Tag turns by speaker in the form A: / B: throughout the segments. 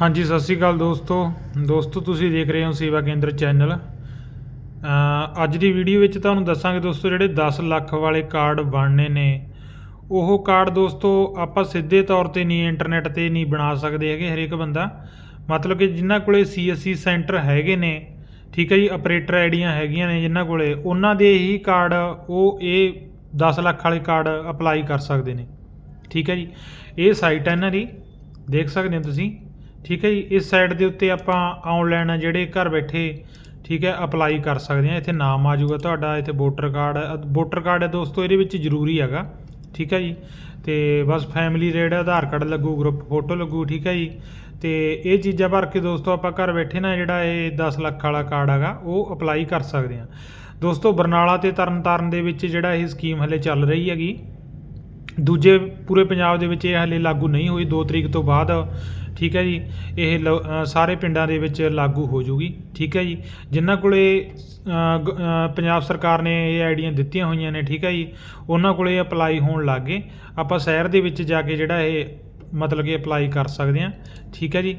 A: ਹਾਂਜੀ, ਸਤਿ ਸ਼੍ਰੀ ਅਕਾਲ ਦੋਸਤੋ। ਦੋਸਤੋ, ਤੁਸੀਂ ਦੇਖ ਰਹੇ ਹੋ ਸੇਵਾ ਕੇਂਦਰ ਚੈਨਲ। ਅੱਜ ਦੀ ਵੀਡੀਓ ਵਿੱਚ ਤੁਹਾਨੂੰ ਦੱਸਾਂਗੇ ਦੋਸਤੋ, ਜਿਹੜੇ 10 ਲੱਖ ਵਾਲੇ ਕਾਰਡ ਬਣਨੇ ਨੇ, ਉਹ ਕਾਰਡ ਦੋਸਤੋ ਆਪਾਂ ਸਿੱਧੇ ਤੌਰ ਤੇ ਨਹੀਂ, ਇੰਟਰਨੈਟ ਤੇ ਨਹੀਂ ਬਣਾ ਸਕਦੇ ਹੈਗੇ ਹਰੇਕ ਬੰਦਾ। ਮਤਲਬ ਕਿ ਜਿਨ੍ਹਾਂ ਕੋਲੇ ਸੀਐਸਸੀ ਸੈਂਟਰ ਹੈਗੇ ਨੇ, ਠੀਕ ਹੈ ਜੀ, ਆਪਰੇਟਰ ਆਈਡੀਆਂ ਹੈਗੀਆਂ ਨੇ ਜਿਨ੍ਹਾਂ ਕੋਲੇ, ਉਹਨਾਂ ਦੇ ਹੀ ਕਾਰਡ, ਉਹ ਇਹ 10 ਲੱਖ ਵਾਲੇ ਕਾਰਡ ਅਪਲਾਈ ਕਰ ਸਕਦੇ ਨੇ। ਠੀਕ ਹੈ ਜੀ, ਇਹ ਸਾਈਟ ਹੈ ਇਹਨਾਂ ਦੀ, ਦੇਖ ਸਕਦੇ ਹੋ ਤੁਸੀਂ। ਠੀਕ ਹੈ ਜੀ, ਇਸ ਸਾਈਟ ਦੇ ਉੱਤੇ ਆਪਾਂ ਆਨਲਾਈਨ ਜਿਹੜੇ ਘਰ ਬੈਠੇ, ਠੀਕ ਹੈ ਅਪਲਾਈ ਕਰ ਸਕਦੇ ਹਾਂ। ਇੱਥੇ ਨਾਮ ਆ ਜਾਊਗਾ ਤੁਹਾਡਾ, ਇੱਥੇ ਵੋਟਰ ਕਾਰਡ ਵੋਟਰ ਕਾਰਡ ਹੈ ਦੋਸਤੋ, ਇਹਦੇ ਵਿੱਚ ਜ਼ਰੂਰੀ ਹੈਗਾ, ਠੀਕ ਹੈ ਜੀ। ਤੇ ਬਸ ਫੈਮਿਲੀ ਰੇਡ ਆਧਾਰ ਕਾਰਡ ਲੱਗੂ ਗਰੁੱਪ ਫੋਟੋ ਲੱਗੂ, ਠੀਕ ਹੈ ਜੀ। ਤੇ ਇਹ ਚੀਜ਼ਾਂ ਭਰ ਕੇ ਦੋਸਤੋ, ਆਪਾਂ ਘਰ ਬੈਠੇ ਨਾ ਜਿਹੜਾ ਇਹ 10 ਲੱਖ ਵਾਲਾ ਕਾਰਡ ਹੈਗਾ, ਉਹ ਅਪਲਾਈ ਕਰ ਸਕਦੇ ਹਾਂ। ਦੋਸਤੋ, ਬਰਨਾਲਾ ਤੇ ਤਰਨਤਾਰਨ ਦੇ ਵਿੱਚ ਜਿਹੜਾ ਇਹ ਸਕੀਮ ਹਲੇ ਚੱਲ ਰਹੀ ਹੈਗੀ ਦੂਜੇ ਪੂਰੇ ਪੰਜਾਬ ਦੇ ਵਿੱਚ ਇਹ ਹਾਲੇ ਲਾਗੂ ਨਹੀਂ ਹੋਈ 2 ਤਰੀਕ ਤੋਂ ਬਾਅਦ, ਠੀਕ ਹੈ ਜੀ, ਇਹ ਲ- ਸਾਰੇ ਪਿੰਡਾਂ ਦੇ ਵਿੱਚ ਲਾਗੂ ਹੋ ਜੂਗੀ ਠੀਕ ਹੈ ਜੀ। ਜਿਨ੍ਹਾਂ ਕੋਲੇ ਗ- ਪੰਜਾਬ ਸਰਕਾਰ ਨੇ ਇਹ ਆਈਡੀਆਂ ਦਿੱਤੀਆਂ ਹੋਈਆਂ ਨੇ, ਠੀਕ ਹੈ ਜੀ, ਉਹਨਾਂ ਕੋਲੇ ਅਪਲਾਈ ਹੋਣ ਲੱਗ ਗਏ ਆਪਾਂ ਸ਼ਹਿਰ ਦੇ ਵਿੱਚ ਜਾ ਕੇ ਜਿਹੜਾ ਇਹ, ਮਤਲਬ ਕਿ ਅਪਲਾਈ ਕਰ ਸਕਦੇ ਹਾਂ, ਠੀਕ ਹੈ ਜੀ।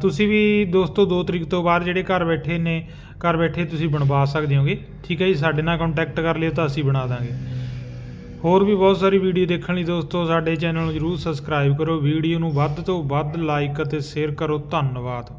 A: ਤੁਸੀਂ ਵੀ ਦੋਸਤੋ 2 ਤਰੀਕ ਤੋਂ ਬਾਅਦ ਜਿਹੜੇ ਘਰ ਬੈਠੇ ਨੇ, ਘਰ ਬੈਠੇ ਤੁਸੀਂ ਬਣਵਾ ਸਕਦੇ ਹੋਗੇ, ਠੀਕ ਹੈ ਜੀ, ਸਾਡੇ ਨਾਲ ਕੰਟੈਕਟ ਕਰ ਲਿਓ ਤਾਂ ਅਸੀਂ ਬਣਾ ਦਾਂਗੇ। ਹੋਰ ਵੀ ਬਹੁਤ ਸਾਰੀ ਵੀਡੀਓ ਦੇਖਣ ਲਈ ਦੋਸਤੋ ਸਾਡੇ ਚੈਨਲ ਨੂੰ ਜਰੂਰ ਸਬਸਕ੍ਰਾਈਬ ਕਰੋ। ਵੀਡੀਓ ਨੂੰ ਵੱਧ ਤੋਂ ਵੱਧ ਲਾਈਕ ਅਤੇ ਸ਼ੇਅਰ ਕਰੋ। ਧੰਨਵਾਦ।